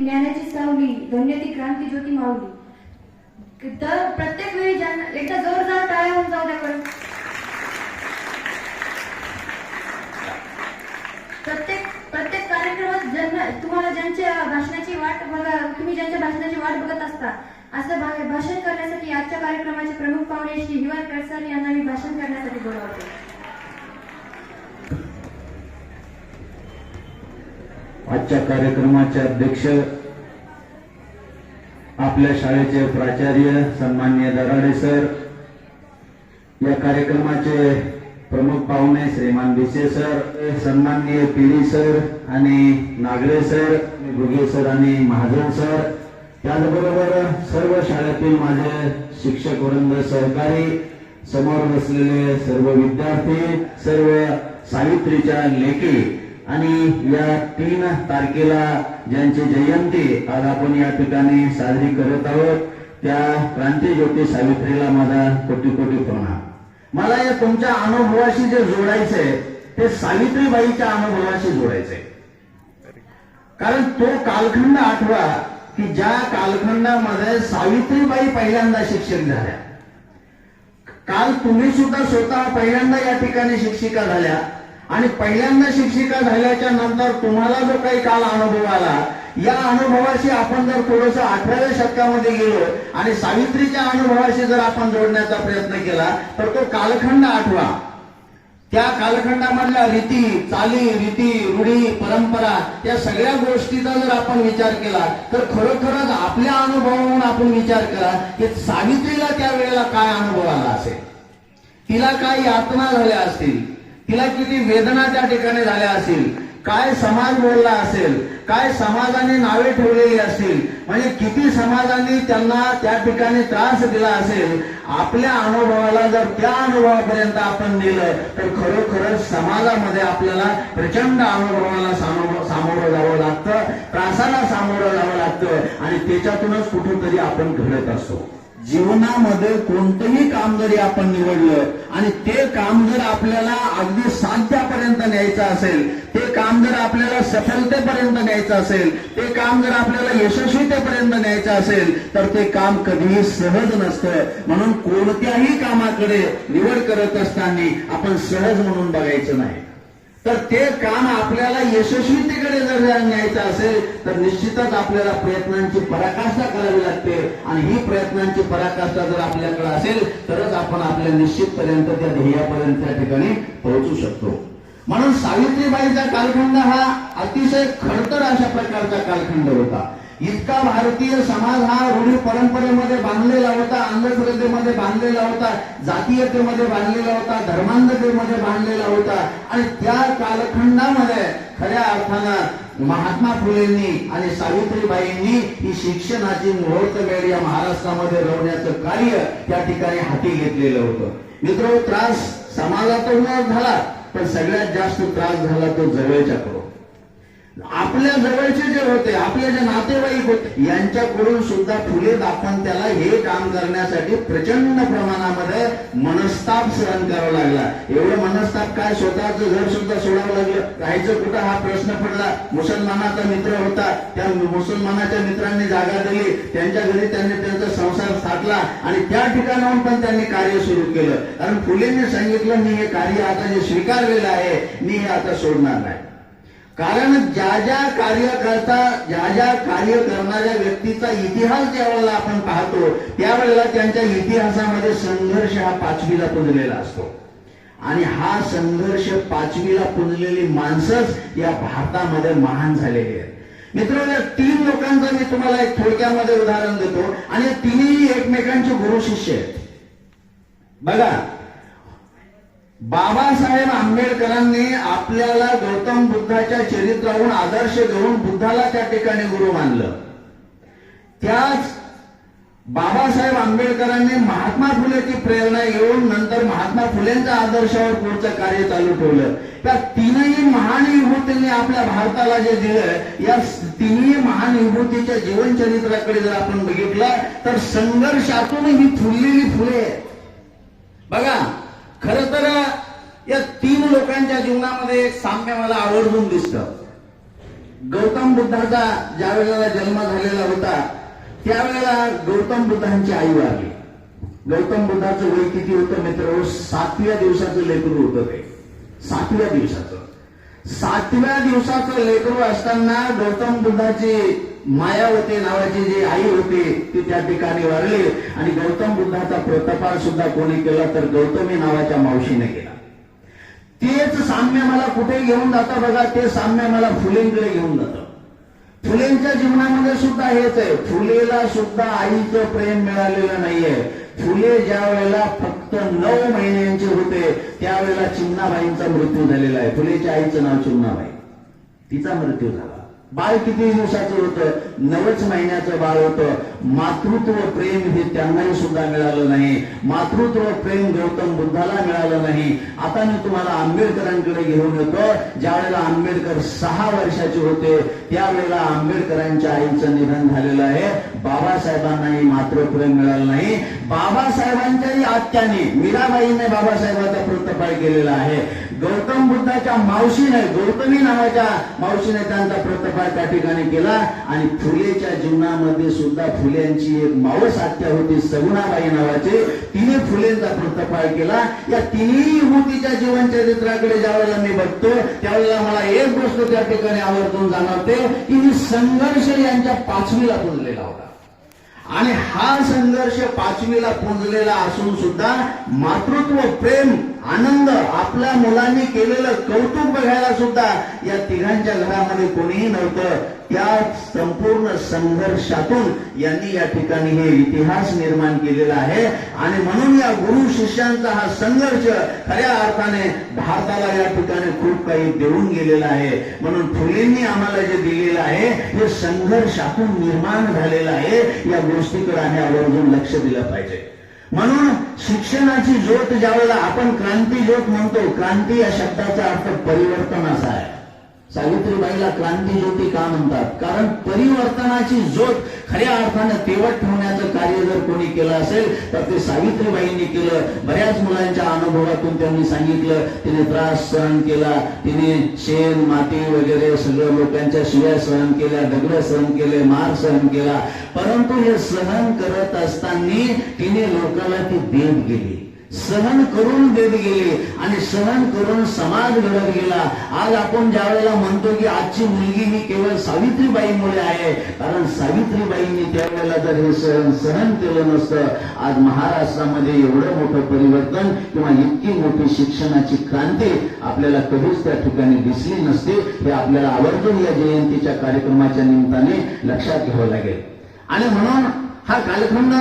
ज्ञानाची सावली धन्य ती क्रांती ज्योती माऊली तर प्रत्येक वेळी ज्यांना एकदा जोरदार टाळ्या होऊन जाऊ द्या बरं. प्रत्येक प्रत्येक कार्यक्रमात ज्यांना तुम्हाला ज्यांच्या भाषणाची वाट बघा तुम्ही ज्यांच्या भाषणाची वाट बघत असता असं भाषण करण्यासाठी आजच्या कार्यक्रमाचे प्रमुख पाहुणे श्री हिवाल कडसाल यांना मी भाषण करण्यासाठी बोलावतो. आजच्या कार्यक्रमाचे अध्यक्ष आपल्या शाळेचे प्राचार्य सन्मान्य दराडे सर या कार्यक्रमाचे प्रमुख पाहुणे श्रीमान भिसे सर सन्मान्य पिढी सर आणि नागरे सर गुगे सर आणि महाजन सर. त्याचबरोबर सर्व शाळेतील माझे शिक्षक वृंद सहकारी समोर बसलेले सर्व विद्यार्थी सर्व सावित्रीच्या लेखी आणि या तीन तारखेला ज्यांची जयंती आज आपण या ठिकाणी साजरी करत आहोत त्या क्रांतीज्योती सावित्रीला माझा कोटी कोटी प्रणाम. मला या तुमच्या अनुभवाशी जे जोडायचंय ते सावित्रीबाईच्या अनुभवाशी जोडायचंय. कारण तो कालखंड आठवा की ज्या कालखंडामध्ये सावित्रीबाई पहिल्यांदा शिक्षक झाल्या. काल तुम्ही सुद्धा स्वतः पहिल्यांदा या ठिकाणी शिक्षिका झाल्या. आणि पहिल्यांदा शिक्षिका झाल्याच्यानंतर तुम्हाला जो काही काल अनुभव आला या अनुभवाशी आपण जर थोडस अठराव्या शतकामध्ये गेलो आणि सावित्रीच्या अनुभवाशी जर आपण जोडण्याचा प्रयत्न केला तर तो कालखंड आठवा. त्या कालखंडामधल्या रीती चाली रीती रूढी परंपरा या सगळ्या गोष्टीचा जर आपण विचार केला तर खरोखरच आपल्या अनुभवावरून आपण विचार करा की सावित्रीला त्या वेळेला काय अनुभव आला असेल? तिला काय यातना झाल्या असतील? तिला किती वेदना त्या ठिकाणी झाल्या असतील काय समाज बोलला असेल काय समाजाने नावे ठेवलेली असतील म्हणजे किती समाजाने त्यांना त्या ठिकाणी त्रास दिला असेल आपल्या अनुभवाला जर त्या अनुभवापर्यंत आपण नेलं तर खरोखरच समाजामध्ये आपल्याला प्रचंड अनुभवाला सामोरं सामोरं जावं लागतं त्रासाला सामोरं जावं लागतं आणि त्याच्यातूनच कुठेतरी आपण घडत असतो. जीवनामध्ये कोणतंही काम जरी आपण निवडलं आणि ते काम जर आपल्याला अगदी साध्यापर्यंत न्यायचं असेल ते काम जर आपल्याला सफलतेपर्यंत न्यायचं असेल ते काम जर आपल्याला यशस्वीतेपर्यंत न्यायचं असेल तर ते काम कधीही सहज नसतं. म्हणून कोणत्याही कामाकडे निवड करत असताना आपण सहज म्हणून बघायचं नाही. तर ते काम आपल्याला यशस्वीतेकडे जर न्यायचं असेल तर निश्चितच आपल्याला प्रयत्नांची पराकाष्ठा करावी लागते. आणि ही प्रयत्नांची पराकाष्ठा जर आपल्याकडे असेल तरच आपण आपल्या निश्चितपर्यंत त्या ध्येयापर्यंत त्या ठिकाणी पोहोचू शकतो. म्हणून सावित्रीबाईचा कालखंड हा अतिशय खडतर अशा प्रकारचा कालखंड होता. इतका भारतीय समाज हा रूढी परंपरेमध्ये बांधलेला होता अंधश्रद्धेमध्ये बांधलेला होता जातीयतेमध्ये बांधलेला होता धर्मांधतेमध्ये बांधलेला होता. आणि त्या कालखंडामध्ये खऱ्या अर्थानं महात्मा फुलेंनी आणि सावित्रीबाईंनी ही शिक्षणाची मुहूर्तमेढ या महाराष्ट्रामध्ये रवण्याचं कार्य त्या ठिकाणी हाती घेतलेलं होतं. मित्र त्रास समाजातून झाला पण सगळ्यात जास्त त्रास झाला तो जवळच्याकडून आपल्या जवळचे जे होते आपले जे नातेवाईक होते यांच्याकडून सुद्धा फुले आपण त्याला हे काम करण्यासाठी प्रचंड प्रमाणामध्ये मनस्ताप सहन करावा लागला. एवढं मनस्ताप काय? स्वतःच घर सुद्धा सोडावं लागलं. राहायचं कुठं? हा प्रश्न पडला. मुसलमानाचा मित्र होता. त्या मुसलमानाच्या मित्रांनी जागा दिली. त्यांच्या घरी त्यांनी त्यांचा संसार स्थापला आणि त्या ठिकाणाहून पण त्यांनी कार्य सुरू केलं. कारण फुलेंनी सांगितलं मी हे कार्य आता जे स्वीकारलेलं आहे मी हे आता सोडणार नाही. कारण ज्या ज्या कार्यकर्ता ज्या ज्या कार्य करणाऱ्या व्यक्तीचा इतिहास ज्या वेळेला आपण पाहतो त्यावेळेला त्यांच्या इतिहासामध्ये संघर्ष हा पाचवीला पुजलेला असतो. आणि हा संघर्ष पाचवीला पुजलेली माणसंच या भारतामध्ये महान झालेली आहेत. मित्रांनो तीन लोकांचं मी तुम्हाला एक थोडक्यामध्ये उदाहरण देतो. आणि तिन्ही एकमेकांचे गुरु शिष्य आहेत. बघा बाबासाहेब आंबेडकरांनी आपल्याला गौतम बुद्धाच्या चरित्रावरून आदर्श घेऊन बुद्धाला त्या ठिकाणी गुरु मानलं त्याच बाबासाहेब आंबेडकरांनी महात्मा फुलेची प्रेरणा घेऊन नंतर महात्मा फुलेंच्या आदर्शावर पुढचं कार्य चालू ठेवलं त्या तीनही महान विभूतींनी आपल्या भारताला जे दिलं या तिन्ही महान विभूतीच्या जीवनचरित्राकडे जर आपण बघितलं तर संघर्षातून ही फुललेली फुले आहेत. बघा लोकांच्या जीवनामध्ये एक साम्य मला आवर्जून दिसत. गौतम बुद्धाचा ज्या वेळेला जन्म झालेला होता त्यावेळेला गौतम बुद्धांची आई वारली. गौतम बुद्धाचं वय किती होतं मित्र? हो, सातव्या दिवसाचं लेकरू होतं ते. सातव्या दिवसाचं. सातव्या दिवसाचं लेकरू असताना गौतम बुद्धाची मायावती नावाची जी आई होती ती त्या ठिकाणी वारली. आणि गौतम बुद्धाचा प्रतपाल सुद्धा कोणी केला तर गौतमी नावाच्या मावशीने केला. तेच साम्य मला कुठे घेऊन जातं बघा ते साम्य मला फुलेंकडे घेऊन जातं. फुलेंच्या जीवनामध्ये सुद्धा हेच आहे. फुलेला सुद्धा आईचं प्रेम मिळालेलं नाहीये. फुले ज्या वेळेला फक्त नऊ महिन्यांचे होते त्यावेळेला चिन्नाबाईंचा मृत्यू झालेला आहे. फुलेच्या आईचं नाव चिन्नाबाई. तिचा मृत्यू झाला. बाळ किती दिवसाचं होतं? नवच महिन्याचं बाळ होतं. मातृत्व प्रेम हे त्यांनाही सुद्धा मिळालं नाही. मातृत्व प्रेम गौतम बुद्धाला मिळालं नाही. आता मी तुम्हाला आंबेडकरांकडे घेऊन येतो ज्यावेळेला आंबेडकर सहा वर्षाचे होते त्यावेळेला आंबेडकरांच्या आईचं निधन झालेलं आहे. बाबासाहेबांनाही मात्र प्रेम मिळालं नाही. बाबासाहेबांच्याही आत्याने मीराबाईने बाबासाहेबांचा प्रतिपाळ केलेला आहे. गौतम बुद्धाच्या मावशीने गौतमी नावाच्या मावशीने त्यांचा प्रतिपाळ त्या ठिकाणी केला आणि फुलेच्या जीवनामध्ये सुद्धा फुल्यांची एक मावस आत्या होती सगुणाबाई नावाची. तिने फुलेंचा प्रतपाय केला. या तिन्ही मूर्तीच्या जीवन चरित्राकडे ज्यावेळेला मी बघतो त्यावेळेला मला एक गोष्ट त्या ठिकाणी आवर्जून जाणवते की ही संघर्ष यांच्या पाचवीला पुजलेला होता. आणि हा संघर्ष पाचवीला पुंजलेला असून सुद्धा मातृत्व प्रेम आनंद आपल्या मुलांनी केलेलं कौतुक बघायला सुद्धा या तिघांच्या घरामध्ये कोणीही नव्हतं. त्या संपूर्ण संघर्षातून यांनी या ठिकाणी हे इतिहास निर्माण केलेला आहे. आणि म्हणून या गुरु शिष्यांचा हा संघर्ष खऱ्या अर्थाने भारताला या ठिकाणी खूप काही देऊन गेलेला आहे. म्हणून फुलेंनी आम्हाला जे दिलेलं आहे हे संघर्षातून निर्माण झालेलं आहे. या गोष्टीकडे आम्ही आवर्जून लक्ष दिलं पाहिजे. म्हणून शिक्षणाची ज्योत ज्यावेळेला आपण क्रांती ज्योत म्हणतो क्रांती या शब्दाचा अर्थ परिवर्तन असा आहे. सावित्रीबाईला क्रांती ज्योती का म्हणतात? कारण परिवर्तनाची ज्योत खऱ्या अर्थानं तेवट ठेवण्याचं कार्य जर कोणी केलं असेल तर ते सावित्रीबाईंनी केलं. बऱ्याच मुलांच्या अनुभवातून त्यांनी सांगितलं तिने त्रास सहन केला तिने शेण माती वगैरे सगळं लोकांच्या शिव्या सहन केल्या दगड सहन केले मार सहन केला. परंतु हे सहन करत असताना तिने लोकांना ती देत गेली. सहन करून देत गेले आणि सहन करून समाज घडत गेला. आज आपण ज्या वेळेला म्हणतो की आजची मुलगी ही केवळ सावित्रीबाईमुळे आहे कारण सावित्रीबाईंनी त्यावेळेला जर हे सहन सहन केलं नसतं आज महाराष्ट्रामध्ये एवढं मोठं परिवर्तन किंवा इतकी मोठी शिक्षणाची क्रांती आपल्याला कधीच त्या ठिकाणी दिसली नसते हे आपल्याला आवर्जून या जयंतीच्या कार्यक्रमाच्या निमित्ताने लक्षात घ्यावं लागेल. आणि म्हणून हा कालखंड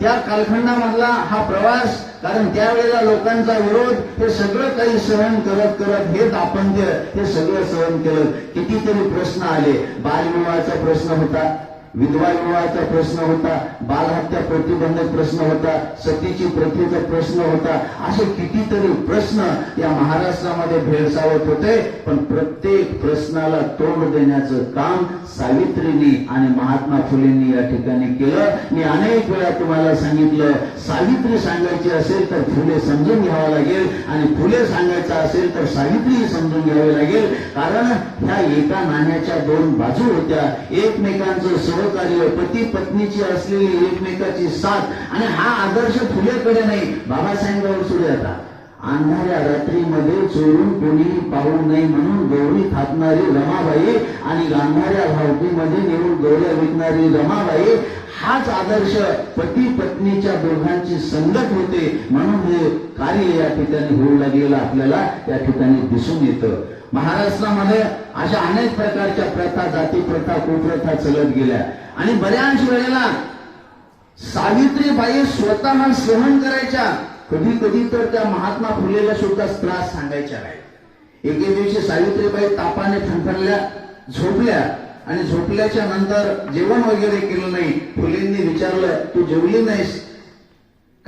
त्या कालखंडामधला हा प्रवास कारण त्यावेळेला लोकांचा विरोध हे सगळं काही सहन करत करत हे दापंत्य हे सगळं सहन केलं. कितीतरी प्रश्न आले. बालविवाहाचा प्रश्न होता. विधवा विवाहाचा प्रश्न होता बालहत्या प्रतिबंधक प्रश्न होता सतीची प्रथेचा प्रश्न होता असे कितीतरी प्रश्न या महाराष्ट्रामध्ये भेडसावत होते पण प्रत्येक प्रश्नाला तोंड देण्याचं काम सावित्रीनी आणि महात्मा फुलेंनी या ठिकाणी केलं. मी अनेक वेळा तुम्हाला सांगितलं सावित्री सांगायची असेल तर फुले समजून घ्यावं लागेल आणि फुले सांगायचं असेल तर सावित्री समजून घ्यावी लागेल. कारण ह्या एका नाण्याच्या दोन बाजू होत्या एकमेकांचं सहकार्य पती पत्नीची असलेली एकमेकाची साथ आणि हा आदर्श फुलेकडे नाही. बाबासाहेबांवर सुरू आता. अंधाऱ्या रात्रीमध्ये चोरून कोणीही पाहू नये म्हणून गौरी थापणारी रमाबाई आणि अंधाऱ्या भावकीमध्ये नेऊन गौऱ्या विकणारी रमाबाई हाच आदर्श पती पत्नीच्या दोघांची संगत होते म्हणून हे कार्य या ठिकाणी होऊ लागलेलं आपल्याला त्या ठिकाणी दिसून येतं. महाराष्ट्रामध्ये अशा अनेक प्रकारच्या प्रथा जाती प्रथा कुप्रथा चलत गेल्या. आणि बऱ्याच वेळेला सावित्रीबाई स्वतः सहन करायच्या. कधी कधी तर त्या महात्मा फुलेला सुद्धा त्रास सांगायच्या नाही. एके दिवशी सावित्रीबाई तापाने फणफणल्या झोपल्या. आणि झोपल्याच्या नंतर जेवण वगैरे केलं नाही. फुलेंनी विचारलं तू जेवली नाहीस?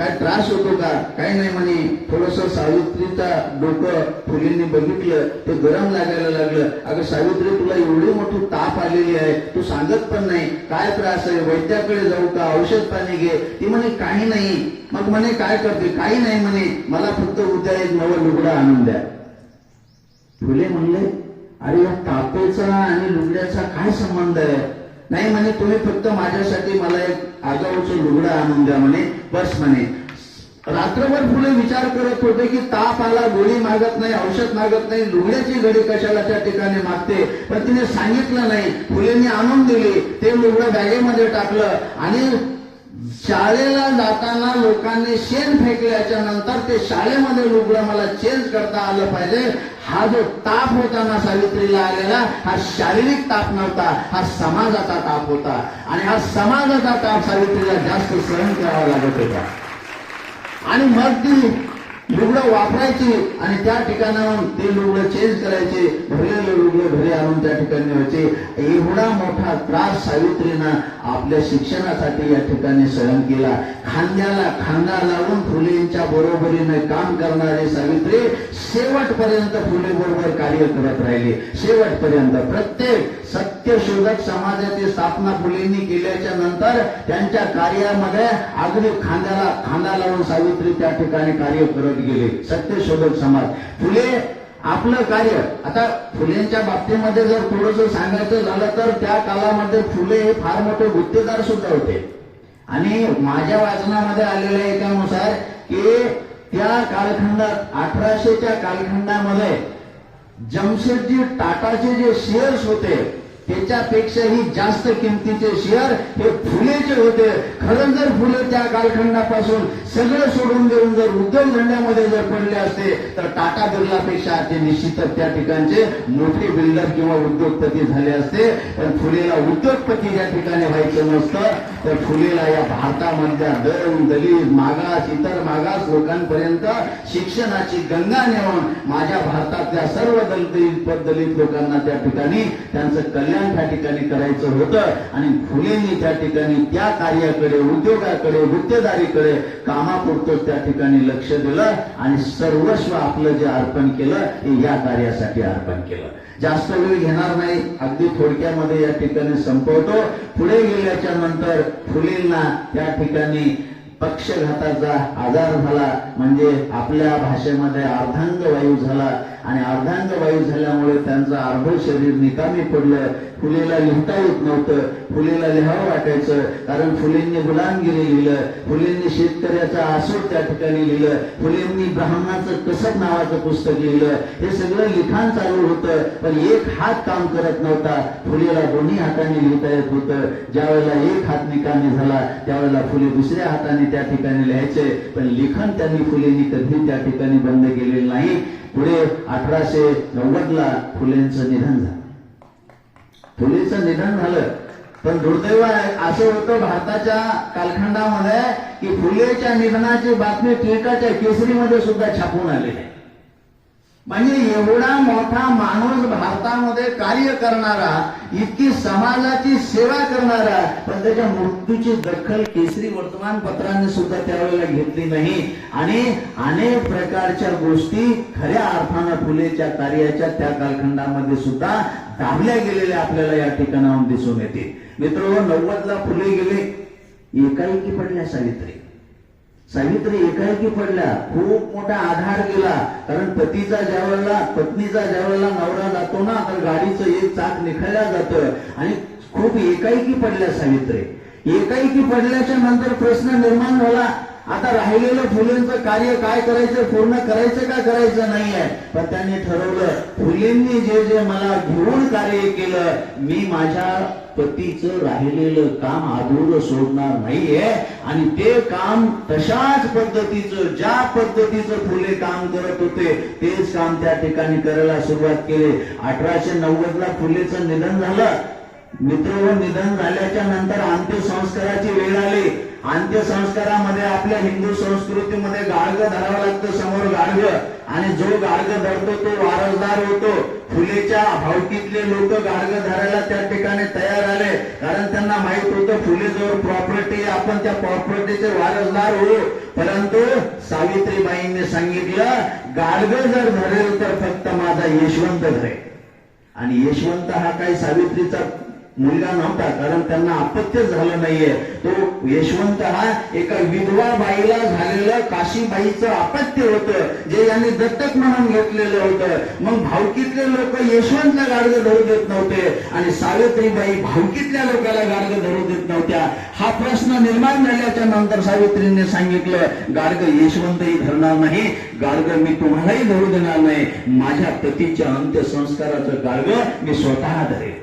काय त्रास होतो का? काही नाही म्हणे. थोडस सावित्रीचा डोकं फुलींनी बघितलं ते गरम लागायला लागलं. अगं सावित्री तुला एवढी मोठी ताप आलेली आहे. तू सांगत पण नाही. काय त्रास आहे? वैद्याकडे जाऊ का? औषध पाणी घे. ती म्हणे काही नाही. मग म्हणे काय करते? काही नाही म्हणे. मला फक्त उद्या एक नवं लुगडं आणून द्या. फुले म्हणले अरे या तापेचा आणि लुगड्याचा काय संबंध आहे? नाही म्हणे तुम्ही फक्त माझ्यासाठी मला एक आगाऊचं लुगडं आणून द्या म्हणे बस म्हणे. रात्रभर फुले विचार करत होते की ताप आला गोळी मागत नाही औषध मागत नाही लुगड्याची घडी कशाला त्या ठिकाणी मागते? पण तिने सांगितलं नाही. फुलेंनी आणून दिली. ते लुगडं बॅगेमध्ये टाकलं आणि शाळेला जाताना लोकांनी शेण फेकल्याच्या नंतर ते शाळेमध्ये लुगडं मला चेंज करता आलं पाहिजे. हा जो ताप होता ना सावित्रीला आलेला हा शारीरिक ताप नव्हता हा समाजाचा ताप होता. आणि हा समाजाचा ताप सावित्रीला जास्त सहन करावा लागत होता. आणि मग ती लुगडं वापरायची आणि त्या ठिकाणाहून ते लुगडं चेंज करायचे. भरलेले लुगडं घरी आणून त्या ठिकाणी व्हायचे एवढा मोठा त्रास सावित्रीनं आपल्या शिक्षणासाठी या ठिकाणी सहन केला. खांद्याला खांदा लावून फुलेंच्या बरोबरीने काम करणारे सावित्री शेवटपर्यंत फुले बरोबर कार्य करत राहिले. शेवटपर्यंत प्रत्येक सत्यशोधक समाजाची स्थापना फुलेंनी केल्याच्यानंतर त्यांच्या कार्यामध्ये अगदी खांद्याला खांदा लावून सावित्री त्या ठिकाणी कार्य करत गेले. सत्यशोधक समाज. फुले आपलं कार्य. आता फुलेंच्या बाबतीमध्ये जर थोडस सांगायचं झालं तर त्या काळामध्ये फुले हे फार मोठे गुत्तेदार सुद्धा होते. आणि माझ्या वाचनामध्ये आलेल्या एकानुसार की त्या कालखंडात अठराशेच्या कालखंडामध्ये जमशेदजी टाटाचे जे शेअर्स होते त्याच्यापेक्षाही जास्त किमतीचे शेअर हे फुलेचे होते. खरं जर फुले त्या कालखंडापासून सगळं सोडून देऊन जर उद्योग धंद्यामध्ये जर पडले असते तर टाटा बिर्लापेक्षा ते निश्चितच त्या ठिकाणचे मोठे बिल्डर किंवा उद्योगपती झाले असते पण फुलेला उद्योगपती या ठिकाणी व्हायचं नसतं तर फुलेला या भारतामधल्या दर दलित मागास इतर मागास लोकांपर्यंत शिक्षणाची गंगा नेऊन माझ्या भारतातल्या सर्व दलित दलित लोकांना त्या ठिकाणी त्यांचं कल्याण त्या ठिकाणी करायचं होतं आणि फुलेंनी त्या ठिकाणी त्या कार्याकडे उद्योगाकडे गुत्तेदारीकडे कामापुरतं त्या ठिकाणी लक्ष दिलं आणि सर्वस्व आपलं जे अर्पण केलं हे या कार्यासाठी अर्पण केलं. जास्त वेळ घेणार नाही अगदी थोडक्यामध्ये या ठिकाणी संपवतो. पुढे गेल्याच्यानंतर फुलेंना त्या ठिकाणी पक्षघाताचा आजार झाला म्हणजे आपल्या भाषेमध्ये अर्धांग वायू झाला. आणि अर्धांग वायू झाल्यामुळे त्यांचं अर्ध शरीर निकामी पडलं. फुलेला लिहिता येत नव्हतं. फुलेला लिहावं वाटायचं. कारण फुलेंनी गुलामगिरी लिहिलं. फुलेंनी शेतकऱ्याचा आसूड त्या ठिकाणी लिहिलं. फुलेंनी ब्राह्मणाचं कसब नावाचं पुस्तक लिहिलं. हे सगळं लिखाण चालू होतं. पण एक हात काम करत नव्हता. फुलेला दोन्ही हाताने लिहिता येत होतं. ज्या वेळेला एक हात निकामी झाला त्यावेळेला फुले दुसऱ्या हाताने त्या ठिकाणी लिहायचे. पण लिखाण त्यांनी फुलेंनी कधी त्या ठिकाणी बंद केलेलं नाही. पुढे अठराशे नव्वदला फुलेंचं निधन झालं. फुलेचं निधन झालं. पण दुर्दैव आहे असं होतं भारताच्या कालखंडामध्ये की फुलेच्या निधनाची बातमी टिळकाच्या केसरीमध्ये सुद्धा छापून आलेली आहे. म्हणजे एवढा मोठा माणूस भारतामध्ये कार्य करणारा इतकी समाजाची सेवा करणारा पण त्याच्या मृत्यूची दखल केसरी वर्तमानपत्रांनी सुद्धा त्यावेळेला घेतली नाही. आणि अनेक प्रकारच्या गोष्टी खऱ्या अर्थानं फुलेच्या कार्याच्या त्या कालखंडामध्ये सुद्धा दाबल्या गेलेल्या आपल्याला या ठिकाणाहून दिसून येते. मित्र नव्वदला फुले गेले एकाएकी पडल्या सावित्री. सावित्री एकाएकी पडल्या खूप मोठा आधार गेला. कारण पतीचा ज्या वेळेला पत्नीचा ज्या वेळेला नवरा जातो ना तर गाडीचं एक चाक निखळल्या जातं आणि खूप एकाएकी पडल्या सावित्री. एकाएकी पडल्याच्या नंतर प्रश्न निर्माण झाला. आता राहिलेलं फुलेंचं कार्य काय करायचं पूर्ण करायचं का करायचं नाहीये? पण त्यांनी ठरवलं फुलेंनी जे जे मला घेऊन कार्य केलं मी माझ्या पतीचं राहिलेलं काम अधूर सोडणार नाहीये. आणि ते काम तशाच पद्धतीचं ज्या पद्धतीचं फुले काम करत होते तेच काम त्या ठिकाणी करायला सुरुवात केली. अठराशे नव्वद ला फुलेचं निधन झालं. मित्र निधन झाल्याच्यानंतर अंत्यसंस्काराची वेळ आली. अंत्यसंस्कारामध्ये आपल्या हिंदू संस्कृतीमध्ये गाडगं धरावं लागतं समोर गाडगं आणि जो गाडगं धरतो तो वारसदार होतो. फुलेच्या भावकीतले लोक गाळगं धरायला त्या ठिकाणी तयार आले. कारण त्यांना माहीत होतं फुले जवळ प्रॉपर्टी आपण त्या प्रॉपर्टीचे वारसदार होऊ. परंतु सावित्रीबाईंनी सांगितलं गाडगं जर धरेल तर फक्त माझा यशवंत धरेल. आणि यशवंत हा काही सावित्रीचा मुलगा नव्हता कारण त्यांना अपत्यच झालं नाहीये. तो यशवंत हा एका विधवा बाईला झालेलं काशीबाईचं अपत्य होतं जे यांनी दत्तक म्हणून घेतलेलं होतं. मग भावकीतले लोक यशवंतला गाडगं धरू देत नव्हते आणि सावित्रीबाई भावकीतल्या लोकांना गाडगं धरू देत नव्हत्या. हा प्रश्न निर्माण झाल्याच्यानंतर सावित्रीने सांगितलं गाडगं यशवंतही धरणार नाही गाडगं मी तुम्हालाही धरू देणार नाही. माझ्या पतीच्या अंत्यसंस्काराचं गाडगं मी स्वतः धरेल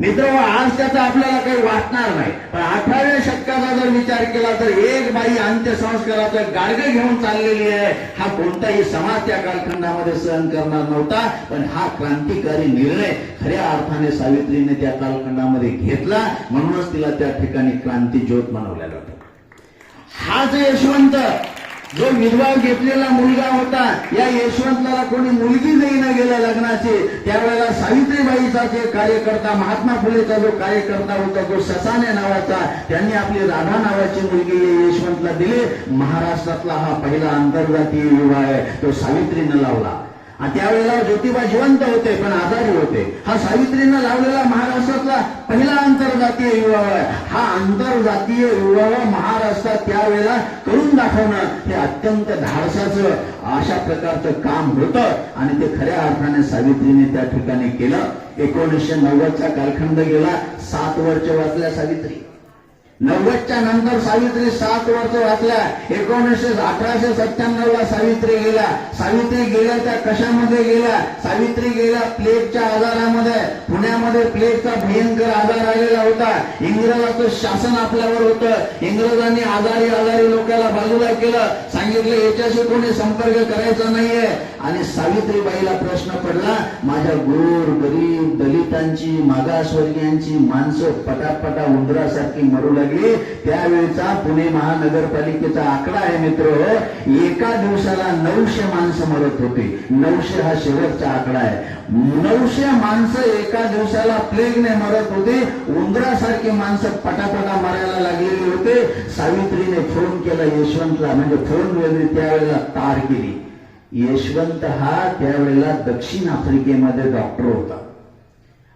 मित्र आज त्याचा आपल्याला काही वाटणार नाही. पण अठराव्या शतकाचा जर विचार केला तर एक बाई अंत्यसंस्काराचं गाडगं घेऊन चाललेली आहे. हा कोणताही समाज त्या कालखंडामध्ये सहन करणार नव्हता पण हा क्रांतिकारी निर्णय खऱ्या अर्थाने सावित्रीने त्या कालखंडामध्ये घेतला. म्हणूनच तिला त्या ठिकाणी क्रांती ज्योत बनवल्या जातो हा जो यशवंत जो विधवा घेतलेला मुलगा होता या यशवंतला कोणी मुलगी देईन गेल्या लग्नाची. त्यावेळेला सावित्रीबाईचा जे कार्यकर्ता महात्मा फुलेचा जो कार्यकर्ता होता जो ससाने नावाचा त्यांनी आपली राधा नावाची मुलगी यशवंतला दिली. महाराष्ट्रातला हा पहिला आंतरजातीय विवाह आहे तो सावित्रीनं लावला. आणि त्यावेळेला ज्योतिबा जिवंत होते पण आजारी होते. हा सावित्रीनं लावलेला महाराष्ट्रातला पहिला आंतरजातीय विवाह आहे. हा आंतरजातीय विवाह महाराष्ट्रात त्यावेळेला करून दाखवणं हे अत्यंत धाडसाचं अशा प्रकारचं काम होतं आणि ते खऱ्या अर्थाने सावित्रीने त्या ठिकाणी केलं. एकोणीसशे नव्वदचा कालखंड गेला. सात वर्ष वाचल्या सावित्री. नव्वदच्या नंतर सावित्री सात वर्ष वाचल्या एकोणीसशे अठराशे सत्त्याण्णव ला सावित्री गेल्या सावित्री गेल्या त्या कशामध्ये गेल्या? सावित्री गेल्या प्लेगच्या आजारामध्ये. पुण्यामध्ये प्लेगचा भयंकर आजार आलेला होता. इंग्रजाचं शासन आपल्यावर होतं. इंग्रजांनी आजारी आजारी लोकांना बाजूला केलं. सांगितलं याच्याशी कोणी संपर्क करायचा नाहीये. आणि सावित्रीबाईला प्रश्न पडला माझ्या गोर गरीब दलितांची मागासवर्गीयांची माणसं पटापटा उंदरासारखी मरुला लागली. त्यावेळेचा पुणे महानगरपालिकेचा आकडा आहे मित्र एका दिवसाला नऊशे माणसं मरत होती. नऊशे हा शेवटचा आकडा आहे. नऊशे माणसं एका दिवसाला प्लेगने मरत होती. उंदरासारखी माणसं पटापटा मरायला लागलेली होते. सावित्रीने फोन केला यशवंतला म्हणजे फोन वेळी त्यावेळेला तार केली. यशवंत हा त्यावेळेला दक्षिण आफ्रिकेमध्ये डॉक्टर होता.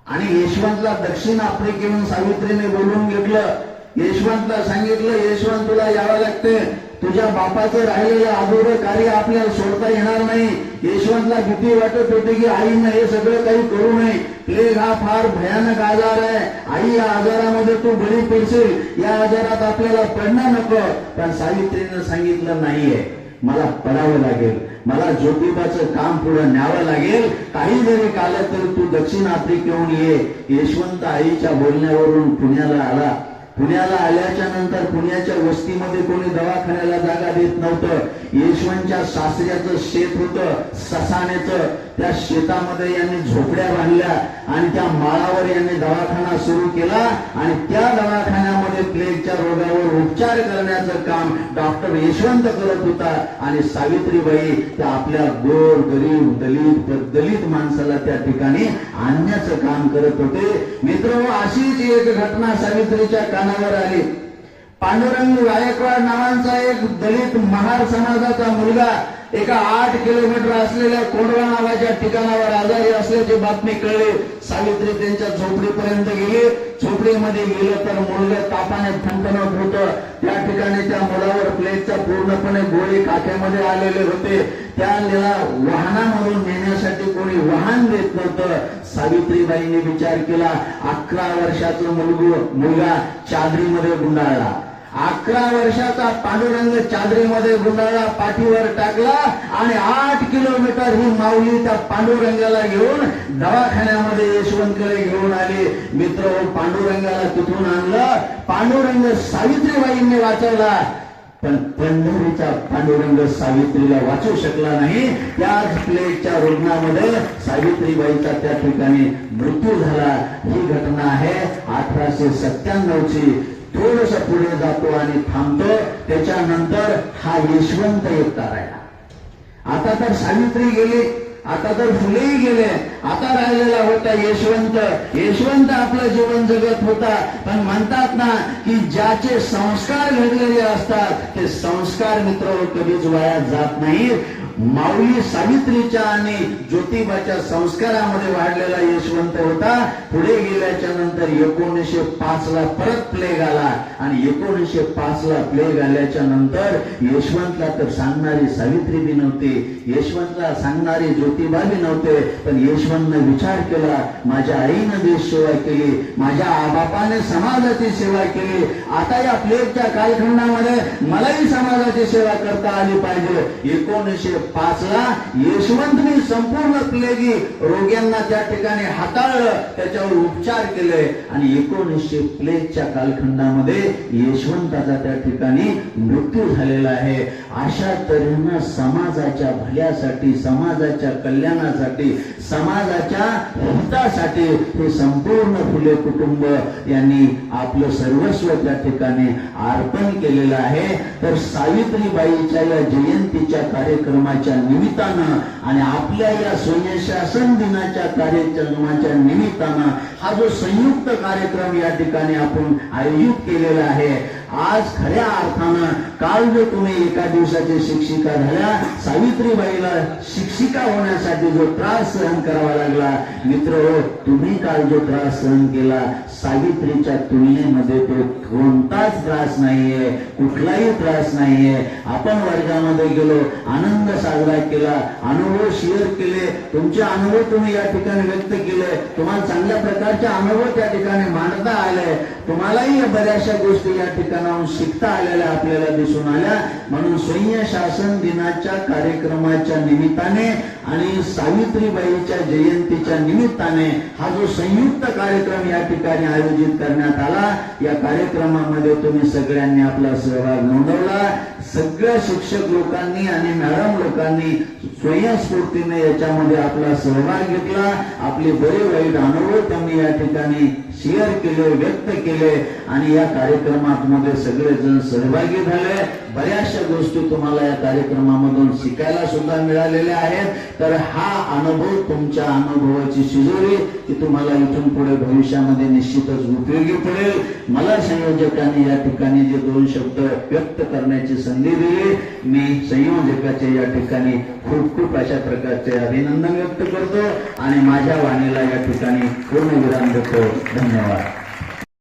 आणि यशवंतला दक्षिण आफ्रिकेहून सावित्रीने बोलवून घेतलं यशवंतला सांगितलं यशवंत तुला यावं लागते तुझ्या बापाचं राहिलेलं अधोरं कार्य आपल्याला सोडता येणार नाही. यशवंतला भीती वाटत होती की आईनं हे सगळं काही करू नये. प्लेग हा फार भयानक आजार आहे. आई या आजारामध्ये तू बळी पडशील. या आजारात आपल्याला पडणं नको. पण सावित्रीनं सांगितलं नाहीये. मला पडावं लागेल. मला ज्योतिबाचं काम पुढे न्यावं लागेल. काही जरी काल तर तू दक्षिण आफ्रिकेहून ये. यशवंत आईच्या बोलण्यावरून पुण्याला आला. पुण्याला आल्याच्यानंतर पुण्याच्या वस्तीमध्ये कोणी दवाखान्याला जागा देत नव्हतं. येशवांच्या सासऱ्याचं शेत होतं ससाण्याचं. त्या शेतामध्ये यांनी झोपड्या बांधल्या आणि त्या माळावर यांनी दवाखाना सुरू केला आणि त्या दवाखान्यामध्ये प्लेगच्या रोगावर उपचार करण्याचं काम डॉक्टर यशवंत करत होता आणि सावित्रीबाई त्या आपल्या गोर गरीब दलित दलित माणसाला त्या ठिकाणी आणण्याचं काम करत होते. मित्र अशीच एक घटना सावित्रीच्या कानावर आली. पांडुरंग गायकवाड नावांचा एक दलित महार समाजाचा मुलगा एका आठ किलोमीटर असलेल्या कोंडवा नावाच्या ठिकाणावर आजारी असल्याची बातमी कळली. सावित्री त्यांच्या झोपडीपर्यंत गेली. झोपडीमध्ये गेलं तर मुलगा तापाने थंडणत होत. त्या ठिकाणी त्या मुलावर प्लेगचा पूर्णपणे गोळी काठ्यामध्ये आलेले होते. त्याला वाहनामधून नेण्यासाठी कोणी वाहन देत नव्हतं. सावित्रीबाईंनी विचार केला. अकरा वर्षाचा मुलगू मुलगा चादरीमध्ये गुंडाळला. अकरा वर्षाचा पांडुरंग चादरीमध्ये गुंडाळा पाठीवर टाकला आणि आठ किलोमीटर ही माऊली त्या पांडुरंगाला घेऊन दवाखान्यामध्ये यशवंतकडे घेऊन आले. मित्र हो, पांडुरंगाला तिथून आणलं. पांडुरंग सावित्रीबाईंनी वाचवला. पण पंढरीचा पांडुरंग सावित्रीला वाचू शकला नाही. त्याच प्लेटच्या रुग्णामध्ये सावित्रीबाईचा त्या ठिकाणी मृत्यू झाला. ही घटना आहे अठराशे सत्त्याण्णवची. थोडस पुढे जातो आणि थांबतो. त्याच्यानंतर हा यशवंत येतात राहिला. आता तर सावित्री गेली आता तर फुलेही गेले आता राहिलेला होता यशवंत. यशवंत आपलं जीवन जगत होता. पण म्हणतात ना की ज्याचे संस्कार घडलेले असतात ते संस्कार मित्र कधीच वाया जात नाहीत. माऊली सावित्रीच्या आणि ज्योतिबाच्या संस्कारामध्ये वाढलेला यशवंत होता. पुढे गेल्याच्यानंतर एकोणीसशे पाच ला परत प्लेग आला. आणि एकोणीसशे पाच ला प्लेग आल्याच्यानंतर यशवंतला तर सांगणारी सावित्री बी नव्हती. यशवंतला सांगणारी ज्योतिबा बी नव्हते. पण यशवंतनं विचार केला माझ्या आईनं देश सेवा केली. माझ्या आबापाने समाजाची सेवा केली. आता या प्लेगच्या कालखंडामध्ये मलाही समाजाची सेवा करता आली पाहिजे. एकोणीसशे पाच ला यशवंतने संपूर्ण प्लेगी रोग्यांना त्या ठिकाणी हाताळलं त्याच्यावर उपचार केले. आणि एकोणीसशे प्लेगच्या कालखंडामध्ये यशवंताचा त्या ठिकाणी मृत्यू झालेला आहे. अशा तऱ्हेनं समाजाच्या भल्यासाठी समाजाच्या कल्याणासाठी समाजाच्या हितासाठी हे संपूर्ण फुले कुटुंब यांनी आपलं सर्वस्व त्या ठिकाणी अर्पण केलेलं आहे. तर सावित्रीबाईच्या या जयंतीच्या कार्यक्रमाच्या निमित्तानं आणि आपल्या या स्वयंशासन दिनाच्या कार्यक्रमाच्या निमित्तानं हा जो संयुक्त कार्यक्रम या ठिकाणी आपण आयोजित केलेला आहे आज खऱ्या अर्थानं काल जो तुम्ही एका दिवसाची शिक्षिका झाल्या सावित्रीबाईला शिक्षिका होण्यासाठी जो त्रास सहन करावा लागला मित्र हो तुम्ही काल जो त्रास सहन केला सावित्रीच्या तुलनेमध्ये तो कोणताच त्रास नाहीये कुठलाही त्रास नाहीये. आपण वर्गामध्ये गेलो आनंद साजरा केला अनुभव शेअर केले तुमचे अनुभव तुम्ही या ठिकाणी व्यक्त केले तुम्हाला चांगल्या प्रकारचे अनुभव त्या ठिकाणी मांडता आले. तुम्हालाही बऱ्याचशा गोष्टी या ठिकाणाहून शिकता आलेल्या आपल्याला दिसून आल्या म्हणून सैन्य शासन दिनाच्या कार्यक्रमाच्या निमित्ताने आणि सावित्रीबाईच्या जयंतीच्या निमित्ताने हा जो संयुक्त कार्यक्रम या ठिकाणी आयोजित करण्यात आला या कार्यक्रमामध्ये तुम्ही सगळ्यांनी आपला सहभाग नोंदवला. सगळ्या शिक्षक लोकांनी आणि मॅडम लोकांनी स्वयंस्फूर्तीने याच्यामध्ये आपला सहभाग घेतला. आपले बरे वाईट अनुभव त्यांनी या ठिकाणी शेअर केले व्यक्त केले आणि या कार्यक्रमात मध्ये सगळेजण सहभागी झाले. बऱ्याचशा गोष्टी तुम्हाला या कार्यक्रमामधून शिकायला सुद्धा मिळालेल्या आहेत. तर हा अनुभव तुमच्या अनुभवाची शिजोरी ती तुम्हाला इथून पुढे भविष्यामध्ये निश्चितच उपयोगी पडेल. मला संयोजकांनी या ठिकाणी जे दोन शब्द व्यक्त करण्याची संधी दिली. मी संयोजकाचे या ठिकाणी खूप खूप अशा प्रकारचे अभिनंदन व्यक्त करतो. आणि माझ्या वाणीला या ठिकाणी पूर्ण विराम देतो. धन्यवाद.